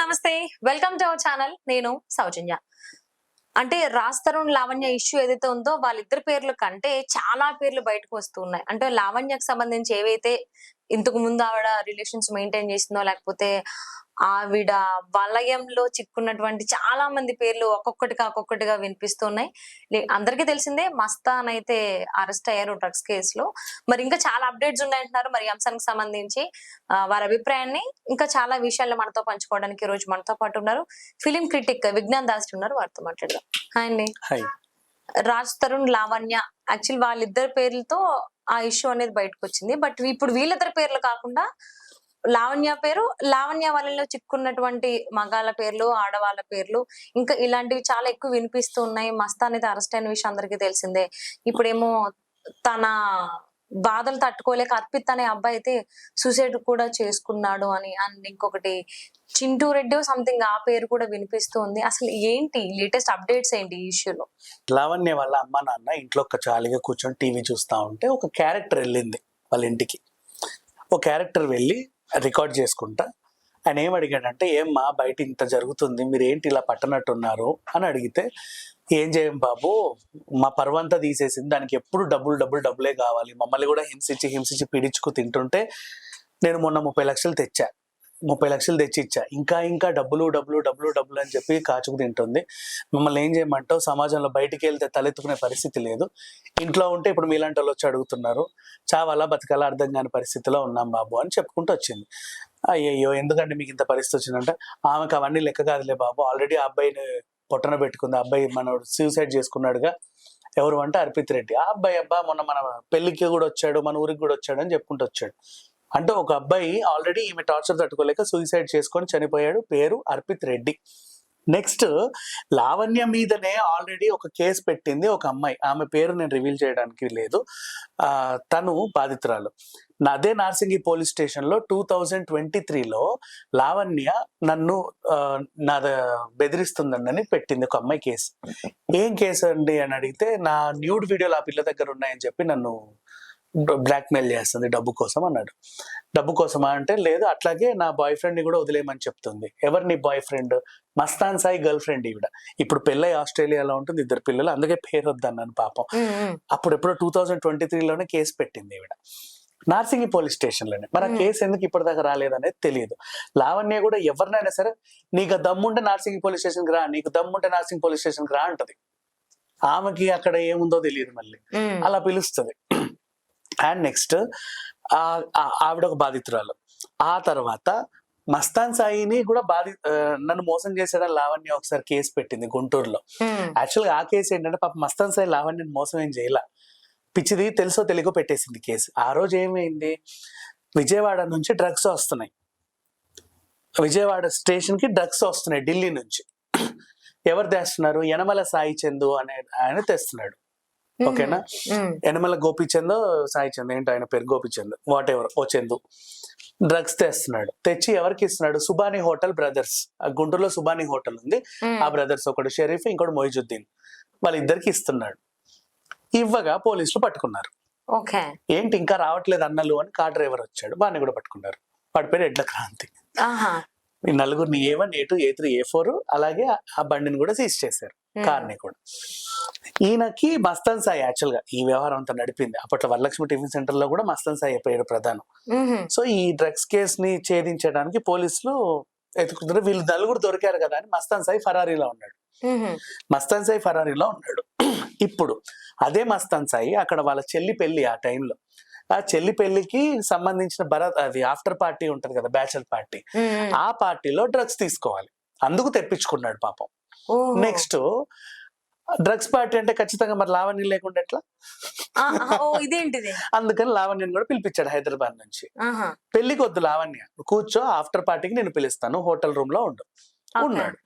నమస్తే. Welcome to our channel నేను సౌజన్య. అంటే రాజ్ తరుణ్ లావణ్య ఇష్యూ ఏదైతే ఉందో వాళ్ళిద్దరి పేర్ల కంటే చాలా పేర్లు బయటకు వస్తున్నాయి. అంటే లావణ్యకు సంబంధించి ఏవైతే ఇంతకు ముందు ఆవిడ రిలేషన్స్ మెయింటైన్ చేసిందో లేకపోతే ఆవిడ వలయంలో చిక్కున్నటువంటి చాలా మంది పేర్లు ఒక్కొక్కటిగా ఒక్కొక్కటిగా వినిపిస్తున్నాయి. అందరికీ తెలిసిందే మస్తాన్ అయితే అరెస్ట్ అయ్యారు డ్రగ్స్ కేసులో. మరి ఇంకా చాలా అప్డేట్స్ ఉన్నాయంటున్నారు. మరి అంశానికి సంబంధించి వారి అభిప్రాయాన్ని ఇంకా చాలా విషయాలు మనతో పంచుకోవడానికి ఈ రోజు మనతో పాటు ఉన్నారు. ఫిలిం క్రిటిక్ విజ్ఞాన్ దాస్ ఉన్నారు. వారితో మాట్లాడదాం. హాయ్ అండి. రాజ్ తరుణ్ లావణ్య యాక్చువల్ వాళ్ళిద్దరి పేర్లతో ఆ ఇష్యూ అనేది బయటకు వచ్చింది బట్ ఇప్పుడు వీళ్ళిద్దరి పేర్లు కాకుండా లావణ్య పేరు. లావణ్య వాళ్ళలో చిక్కున్నటువంటి మగాళ్ళ పేర్లు ఆడవాళ్ళ పేర్లు ఇంకా ఇలాంటివి చాలా ఎక్కువ వినిపిస్తూ ఉన్నాయి. మస్తాన్ అయితే అరెస్ట్ అయిన విషయం అందరికీ తెలిసిందే. ఇప్పుడేమో తన బాధలు తట్టుకోలేక అర్పిత్ అనే అబ్బాయి అయితే సూసైడ్ కూడా చేసుకున్నాడు అని అండ్ ఇంకొకటి చింటూ రెడ్డి సంథింగ్ ఆ పేరు కూడా వినిపిస్తూ ఉంది. అసలు ఏంటి లేటెస్ట్ అప్డేట్స్ ఏంటి ఈ ఇష్యూలో లావణ్య వాళ్ళ అమ్మ నాన్న ఇంట్లో ఒక చాలిగా కూర్చొని టీవీ చూస్తా ఉంటే ఒక క్యారెక్టర్ వెళ్ళింది వాళ్ళ ఇంటికి. ఒక క్యారెక్టర్ వెళ్ళి రికార్డ్ చేసుకుంటా. ఆయన ఏం అడిగాడంటే ఏమ్మా బయట ఇంత జరుగుతుంది మీరు ఏంటి ఇలా పట్టనట్టున్నారు? అని అడిగితే ఏం చేయం బాబు మా పర్వంతా తీసేసింది దానికి ఎప్పుడు డబ్బులు డబ్బులు డబ్బులే కావాలి. మమ్మల్ని కూడా హింసించి హింసించి పీడించుకు తింటుంటే నేను మొన్న ముప్పై లక్షలు తెచ్చా. ముప్పై లక్షలు తెచ్చి ఇచ్చా ఇంకా ఇంకా డబ్బులు డబ్బులు డబ్బులు డబ్బులు అని చెప్పి కాచుకు తింటుంది. మమ్మల్ని ఏం చేయమంటావు? సమాజంలో బయటికి వెళ్తే తలెత్తుకునే పరిస్థితి లేదు. ఇంట్లో ఉంటే ఇప్పుడు మీలాంటి వాళ్ళు వచ్చి అడుగుతున్నారు. చావాలా బతకాలా? అర్థం కాని పరిస్థితిలో ఉన్నాం బాబు అని చెప్పుకుంటూ వచ్చింది. అయ్యయ్యో! ఎందుకంటే మీకు ఇంత పరిస్థితి వచ్చిందంటే ఆమెకు అవన్నీ లెక్క కాదులే బాబు. ఆల్రెడీ ఆ అబ్బాయిని పొట్టన పెట్టుకుంది. ఆ అబ్బాయి మనోడు సూసైడ్ చేసుకున్నాడుగా. ఎవరు అంటే అర్పిత్ రెడ్డి. ఆ అబ్బాయి అబ్బా మొన్న మన పెళ్ళికి కూడా వచ్చాడు మన ఊరికి కూడా వచ్చాడు అని చెప్పుకుంటూ వచ్చాడు. అంటే ఒక అబ్బాయి ఆల్రెడీ ఈమె టార్చర్ తట్టుకోలేక సూసైడ్ చేసుకొని చనిపోయాడు. పేరు అర్పిత్ రెడ్డి. నెక్స్ట్ లావణ్య మీదనే ఆల్రెడీ ఒక కేసు పెట్టింది ఒక అమ్మాయి. ఆమె పేరు నేను రివీల్ చేయడానికి లేదు. తను బాధితురాలు. నా- అదే నార్సింగి పోలీస్ స్టేషన్లో టూ థౌజండ్ ట్వంటీ త్రీలో లావణ్య నన్ను నా నాద బెదిరిస్తుందని పెట్టింది ఒక అమ్మాయి కేసు. ఏం కేసు అండి అని అడిగితే నా న్యూడ్ వీడియోలు ఆ పిల్ల దగ్గర ఉన్నాయని చెప్పి నన్ను బ్లాక్మెయిల్ చేస్తుంది డబ్బు కోసం అన్నాడు. డబ్బు కోసమా అంటే లేదు అట్లాగే నా బాయ్ ఫ్రెండ్ని కూడా వదిలేయమని చెప్తుంది. ఎవరు నీ boyfriend Mastan Sai girlfriend ఈవిడ. ఇప్పుడు పెళ్ళై ఆస్ట్రేలియాలో ఉంటుంది ఇద్దరు పిల్లలు అందుకే పేరు వద్దన్నాను పాపం. అప్పుడు ఎప్పుడో టూ థౌజండ్ ట్వంటీ త్రీలోనే కేసు పెట్టింది ఈవిడ. నార్సింగి పోలీస్ స్టేషన్లోనే. మరి ఆ Hmm. కేసు ఎందుకు ఇప్పటిదాకా రాలేదనేది తెలియదు. లావణ్య కూడా ఎవరినైనా సరే నీకు దమ్ముంటే నార్సింగి పోలీస్ స్టేషన్కి రా నీకు దమ్ముంటే నార్సింగ్ పోలీస్ స్టేషన్కి రా అంటది. ఆమెకి అక్కడ ఏముందో తెలియదు మళ్ళీ. అలా పిలుస్తుంది. అండ్ నెక్స్ట్ ఆవిడ ఒక బాధితురాలు. ఆ తర్వాత మస్తాన్ సాయిని కూడా బాధి నన్ను మోసం చేసాడని లావణ్య ఒకసారి కేసు పెట్టింది గుంటూరులో. యాక్చువల్గా ఆ కేసు ఏంటంటే పాప మస్తాన్ సాయి లావణ్యని మోసం ఏం చేయాల. పిచ్చిది తెలుసో తెలియకో పెట్టేసింది కేసు. ఆ రోజు ఏమైంది? విజయవాడ నుంచి డ్రగ్స్ వస్తున్నాయి. విజయవాడ స్టేషన్కి డ్రగ్స్ వస్తున్నాయి ఢిల్లీ నుంచి. ఎవరు తెస్తున్నారు? యనమల సాయి చందు అనే ఆయన తెస్తున్నాడు. ఓకేనా? యనమల గోపిచంద్ సాయి చంద్ ఏంటి ఆయన పేరు? గోపిచంద్ వాట్ ఎవర్ ఓ చందు. డ్రగ్స్ తెస్తున్నాడు. తెచ్చి ఎవరికి ఇస్తున్నాడు? Subani hotel brothers. గుంటూరులో సుబాని హోటల్ ఉంది. ఆ బ్రదర్స్ ఒకడు షరీఫ్ ఇంకోటి మొయిజుద్దీన్. వాళ్ళిద్దరికి ఇస్తున్నాడు. ఇవ్వగా పోలీసులు పట్టుకున్నారు. ఓకే. ఏంటి ఇంకా రావట్లేదు అన్నలు అని కార్ డ్రైవర్ వచ్చాడు. వాడిని కూడా పట్టుకున్నారు. వాడి పేరు ఎడ్ల క్రాంతి. ఈ నలుగురిని A one A two A three A four అలాగే ఆ బండిని కూడా సీజ్ చేశారు. కార్ని కూడా. ఈయనకి మస్తాన్ సాయి యాక్చువల్గా ఈ వ్యవహారం అంతా నడిపింది. అప్పట్లో వరలక్ష్మి టిఫిన్ సెంటర్లో కూడా మస్తాన్ సాయి అయిపోయాడు ప్రధానం. సో ఈ డ్రగ్స్ కేస్ని ఛేదించడానికి పోలీసులు ఎత్తుకుంటారు వీళ్ళు నలుగురు దొరికారు కదా అని మస్తాన్ సాయి ఫరారీలో ఉన్నాడు. మస్తాన్ సాయి ఫరారీలో ఉన్నాడు. ఇప్పుడు అదే మస్తాన్ సాయి అక్కడ వాళ్ళ చెల్లి పెళ్ళి ఆ టైంలో ఆ చెల్లి పెళ్ళికి సంబంధించిన భరత్ అది ఆఫ్టర్ పార్టీ ఉంటది కదా బ్యాచలర్ పార్టీ ఆ పార్టీలో డ్రగ్స్ తీసుకోవాలి. అందుకు తెప్పించుకున్నాడు పాపం. నెక్స్ట్ డ్రగ్స్ పార్టీ అంటే ఖచ్చితంగా మరి లావణ్యం లేకుండా ఎట్లా? ఇదేంటిది? అందుకని లావణ్యని కూడా పిలిపించాడు హైదరాబాద్ నుంచి. పెళ్ళికి వద్దు లావణ్య కూర్చో ఆఫ్టర్ పార్టీకి నేను పిలుస్తాను హోటల్ రూమ్లో ఉండు. ఉన్నాడు.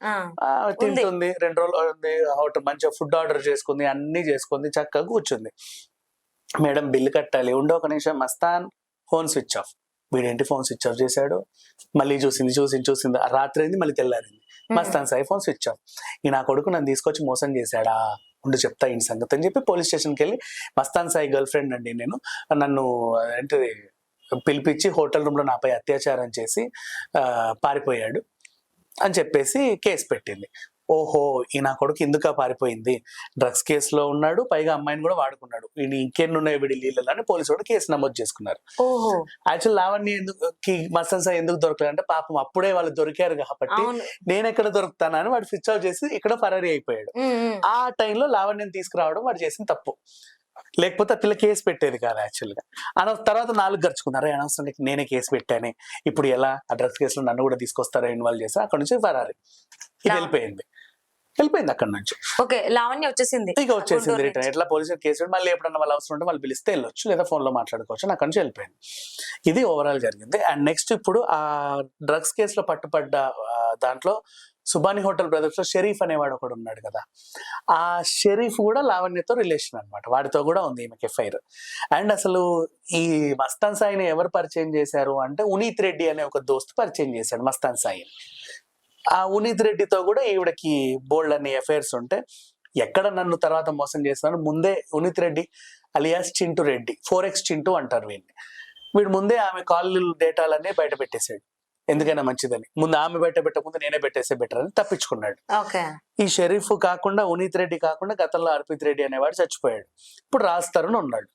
తింటుంది రెండు రోజులు ఉంది హోటల్ మంచిగా ఫుడ్ ఆర్డర్ చేసుకుంది అన్ని చేసుకుంది చక్కగా కూర్చుంది. మేడం బిల్లు కట్టాలి ఉండే ఒక నిమిషం మస్తాన్ ఫోన్ స్విచ్ ఆఫ్. వీడేంటి ఫోన్ స్విచ్ ఆఫ్ చేశాడు? మళ్ళీ చూసింది చూసింది చూసింది రాత్రి అయింది మళ్ళీ తెల్లారింది. Mastan Sai phone switch off. ఈ నా కొడుకు నన్ను తీసుకొచ్చి మోసం చేశాడా? ఉండి చెప్తా ఈ సంగతి అని చెప్పి పోలీస్ స్టేషన్కి వెళ్ళి మస్తాన్ సాయి గర్ల్ ఫ్రెండ్ అండి నేను. నన్ను ఏంటిది పిలిపించి హోటల్ రూమ్లో నాపై అత్యాచారం చేసి ఆ, పారిపోయాడు అని చెప్పేసి కేసు పెట్టింది. ఓహో ఈ నా కొడుకు ఎందుక పారిపోయింది. డ్రగ్స్ కేసులో ఉన్నాడు పైగా అమ్మాయిని కూడా వాడుకున్నాడు. వీడి ఇంకెన్ని ఉన్నాయి వీడి లీలలో అని పోలీసు కూడా కేసు నమోదు చేసుకున్నారు. ఓహో. యాక్చువల్ లావణ్య ఎందుకు మసన్ సాయి ఎందుకు దొరకలేదు అంటే పాపం అప్పుడే వాళ్ళు దొరికారు కాబట్టి నేను ఎక్కడ దొరుకుతానా అని వాడు స్విచ్ ఆఫ్ చేసి ఇక్కడ ఫరారీ అయిపోయాడు. ఆ టైంలో లావణ్యం తీసుకురావడం వాడు చేసిన తప్పు. లేకపోతే పిల్ల కేసు పెట్టేది కాదు యాక్చువల్గా. అన తర్వాత నాలుగు గరుచుకున్నారు. అనవసరం నేనే కేసు పెట్టానే. ఇప్పుడు ఎలా? ఆ డ్రగ్స్ కేసులో నన్ను కూడా తీసుకొస్తారో? ఇన్వాల్వ్ చేసి అక్కడ నుంచి ఫరారీ ఇది వెళ్ళిపోయింది. వెళ్ళిపోయింది అక్కడ నుంచి. ఓకే లావణ్య వచ్చేసింది. ఇక వచ్చేసింది రిటర్న్. ఎట్లా పోలీసు కేసు మళ్ళీ ఎప్పుడన్నా వాళ్ళు అవసరం ఉంటే వాళ్ళు పిలిస్తే వెళ్ళొచ్చు లేదా phone లో మాట్లాడుకోవచ్చు. అక్కడి నుంచి వెళ్ళిపోయింది. ఇది ఓవరాల్ జరిగింది. అండ్ నెక్స్ట్ ఇప్పుడు ఆ డ్రగ్స్ కేసులో పట్టుపడ్డ దాంట్లో సుబాని హోటల్ బ్రదర్స్లో షరీఫ్ అనేవాడు ఒకడు ఉన్నాడు కదా. ఆ షరీఫ్ కూడా లావణ్యతో రిలేషన్ అన్నమాట. వాడితో కూడా ఉంది ఈమెకి ఎఫ్ఐఆర్ అండ్ అసలు ఈ మస్తాన్ సాయిని ఎవరు పరిచయం చేశారు అంటే ఉనీత్ రెడ్డి అనే ఒక దోస్తు పరిచయం చేశాడు మస్తాన్ సాయిని. ఆ ఉనీత్ రెడ్డితో కూడా ఈవిడకి బోల్డ్ అన్ని ఎఫైర్స్ ఉంటే ఎక్కడ నన్ను తర్వాత మోసం చేస్తాను ముందే Uneeth Reddy alias Chintu Reddy four X Chintu అంటారు వీడిని. వీడు ముందే ఆమె కాల్ డేటాలన్నీ బయట పెట్టేశాడు. ఎందుకైనా మంచిదని. ముందు ఆమె బయట పెట్టకముందు నేనే పెట్టేసే బెటర్ అని తప్పించుకున్నాడు. ఈ షరీఫ్ కాకుండా ఉనీత్ రెడ్డి కాకుండా గతంలో అర్పిత్ రెడ్డి అనేవాడు చచ్చిపోయాడు. ఇప్పుడు రాజ్ తరుణ్ ఉన్నాడు.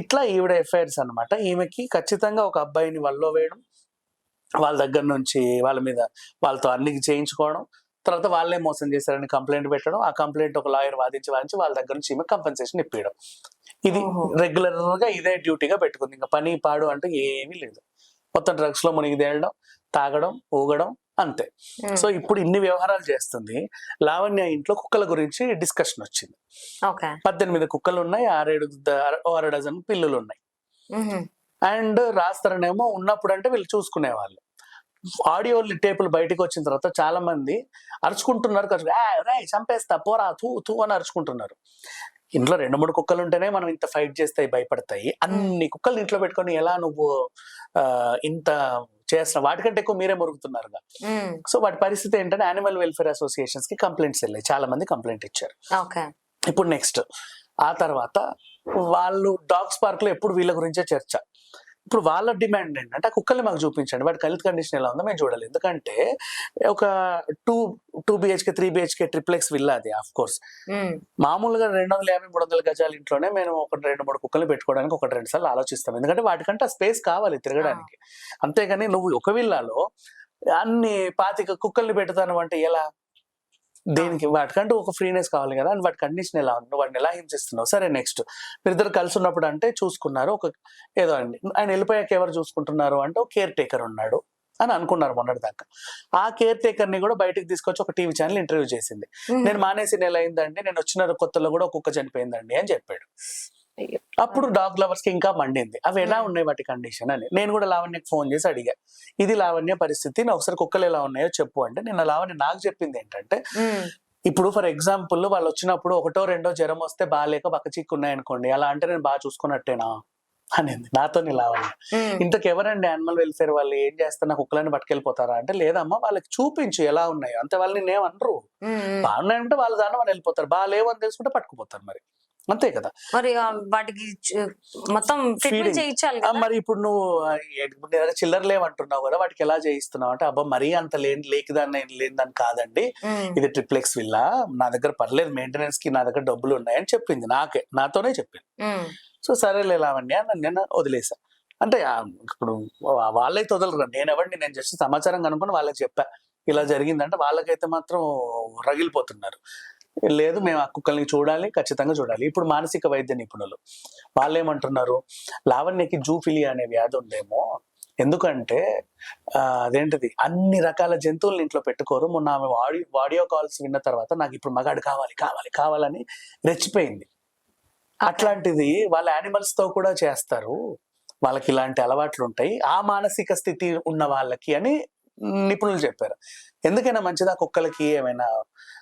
ఇట్లా ఈవిడ ఎఫ్ఐఆర్స్ అన్నమాట. ఈమెకి ఖచ్చితంగా ఒక అబ్బాయిని వల్లో వేయడం వాళ్ళ దగ్గర నుంచి వాళ్ళ మీద వాళ్ళతో అన్ని చేయించుకోవడం తర్వాత వాళ్ళే మోసం చేశారని కంప్లైంట్ పెట్టడం ఆ కంప్లైంట్ ఒక లాయర్ వాదించి వాదించి వాళ్ళ దగ్గర నుంచి ఈమె కంపెన్సేషన్ ఇప్పించడం ఇది. రెగ్యులర్గా ఇదే డ్యూటీగా పెట్టుకుంది. ఇంకా పని పాడు అంటూ ఏమీ లేదు. మొత్తం డ్రగ్స్లో మునిగి తేలడం తాగడం ఊగడం అంతే. సో ఇప్పుడు ఇన్ని వ్యవహారాలు చేస్తుంది. లావణ్య ఇంట్లో కుక్కల గురించి డిస్కషన్ వచ్చింది. పద్దెనిమిది కుక్కలు ఉన్నాయి ఆరేడు అర డజన్ పిల్లులు ఉన్నాయి. అండ్ రాస్తారనేమో ఉన్నప్పుడు అంటే వీళ్ళు చూసుకునేవాళ్ళు. ఆడియో టేపులు బయటకు వచ్చిన తర్వాత చాలా మంది అరుచుకుంటున్నారు కరుచు- "ఆ, రేయ్ చంపేస్తా పోరా తూ తూ అని అరుచుకుంటున్నారు. ఇంట్లో రెండు మూడు కుక్కలు ఉంటేనే మనం ఇంత ఫైట్ చేస్తాయి భయపడతాయి. అన్ని కుక్కలు ఇంట్లో పెట్టుకొని ఎలా నువ్వు ఇంత చేస్తున్నా వాటికంటే ఎక్కువ మీరే మురుగుతున్నారుగా. సో వాటి పరిస్థితి ఏంటంటే యానిమల్ వెల్ఫేర్ అసోసియేషన్స్కి కంప్లైంట్స్ వెళ్ళాయి. చాలా మంది కంప్లైంట్ ఇచ్చారు. ఓకే. ఇప్పుడు నెక్స్ట్. ఆ తర్వాత వాళ్ళు డాగ్స్ పార్క్లో ఎప్పుడు వీళ్ళ గురించే చర్చ. ఇప్పుడు వాళ్ళ డిమాండ్ ఏంటంటే ఆ కుక్కల్ని మాకు చూపించండి. వాటి హెల్త్ కండిషన్ ఎలా ఉందో మేము చూడాలి. ఎందుకంటే ఒక two two BHK three BHK triplex villa అది ఆఫ్ కోర్స్. మామూలుగా రెండు వందల యాభై మూడు వందల గజాల ఇంట్లోనే మేము ఒక రెండు మూడు కుక్కల్ని పెట్టుకోవడానికి ఒకటి రెండు సార్లు ఆలోచిస్తాం. ఎందుకంటే వాటికంటే ఆ స్పేస్ కావాలి తిరగడానికి. అంతేగాని నువ్వు ఒక విల్లాలో అన్ని పాతిక కుక్కల్ని పెడతాను అంటే ఎలా? దేనికి వాటికంటూ ఒక ఫ్రీనెస్ కావాలి కదా అండ్ వాటి కండిషన్ ఎలా ఉంది? వాటిని ఎలా హింసిస్తున్నావు? సరే నెక్స్ట్ మీరిద్దరు కలిసి ఉన్నప్పుడు అంటే చూసుకున్నారు ఒక ఏదో అండి. ఆయన వెళ్ళిపోయాక ఎవరు చూసుకుంటున్నారు అంటే ఒక కేర్ టేకర్ ఉన్నాడు అని అనుకున్నారు మొన్నటి దాకా. ఆ కేర్ టేకర్ని కూడా బయటకు తీసుకొచ్చి ఒక టీవీ ఛానల్ ఇంటర్వ్యూ చేసింది. నేను మానేసి నెల అయిందండి నేను వచ్చిన కొత్తలో కూడా ఒక కుక్క చనిపోయిందండి అని చెప్పాడు. అప్పుడు డాగ్ లవర్స్కి ఇంకా మండింది. అవి ఎలా. ఉన్నాయి వాటి కండిషన్ అని. నేను కూడా లావణ్యకి ఫోన్ చేసి అడిగా. ఇది లావణ్య పరిస్థితి నా ఒకసారి కుక్కలు ఎలా ఉన్నాయో చెప్పు అంటే నిన్న లావణ్య నాకు చెప్పింది ఏంటంటే ఇప్పుడు ఫర్ ఎగ్జాంపుల్ వాళ్ళు వచ్చినప్పుడు ఒకటో రెండో జ్వరం వస్తే బాగాలేక పక్క చిక్కు ఉన్నాయనుకోండి అలా అంటే నేను బాగా చూసుకున్నట్టేనా? అనింది. నాతో లావణ్య. ఇంతకు ఎవరండి యానిమల్ వెల్ఫేర్ వాళ్ళు? ఏం చేస్తున్నా? కుక్కలని పట్టుకెళ్ళిపోతారా? అంటే లేదమ్మా వాళ్ళకి చూపించు ఎలా ఉన్నాయో. అంతే వాళ్ళు నేనేం అనరు. బాగున్నాయంటే వాళ్ళ దాన్ని వాళ్ళు వెళ్ళిపోతారు. బాగాలేవు అని తెలుసుకుంటే పట్టుకుపోతారు మరి. అంతే కదా. మరి వాటికి మొత్తం ట్రీట్మెంట్. చేయించాలి మరి ఇప్పుడు నువ్వు చిల్లర లేవంటున్నావు కదా వాటికి ఎలా చేయిస్తున్నావు అంటే అబ్బా మరీ అంత లేని లేకిదాన్ని లేనిదాన్ని కాదండి. ఇది ట్రిప్లెక్స్ విల్లా నా దగ్గర పర్లేదు మెయింటెనెన్స్కి నా దగ్గర డబ్బులు ఉన్నాయని చెప్పింది నాకే నాతోనే చెప్పింది. సో సరేలే లావణ్య నన్ను నేను వదిలేసా. అంటే ఇప్పుడు వాళ్ళైతే వదలరు నేను ఎవరిని నేను జస్ట్ సమాచారం కనుక్కొని వాళ్ళకి చెప్పా. ఇలా జరిగిందంటే వాళ్ళకైతే మాత్రం రగిలిపోతున్నారు. లేదు మేము ఆ కుక్కల్ని చూడాలి ఖచ్చితంగా చూడాలి. ఇప్పుడు మానసిక వైద్య నిపుణులు వాళ్ళు ఏమంటున్నారు లావణ్యకి జూఫిలియా అనే వ్యాధి ఉందేమో? ఎందుకంటే అదేంటిది? అన్ని రకాల జంతువులను ఇంట్లో పెట్టుకోరు. మొన్న ఆమె ఆడియో ఆడియో కాల్స్ విన్న తర్వాత నాకు ఇప్పుడు మగాడు కావాలి కావాలి కావాలని రెచ్చిపోయింది. అట్లాంటిది వాళ్ళ యానిమల్స్తో కూడా చేస్తారు. వాళ్ళకి ఇలాంటి అలవాట్లు ఉంటాయి. ఆ మానసిక స్థితి ఉన్న వాళ్ళకి అని నిపుణులు చెప్పారు. ఎందుకైనా మంచిదా కుక్కలకి ఏమైనా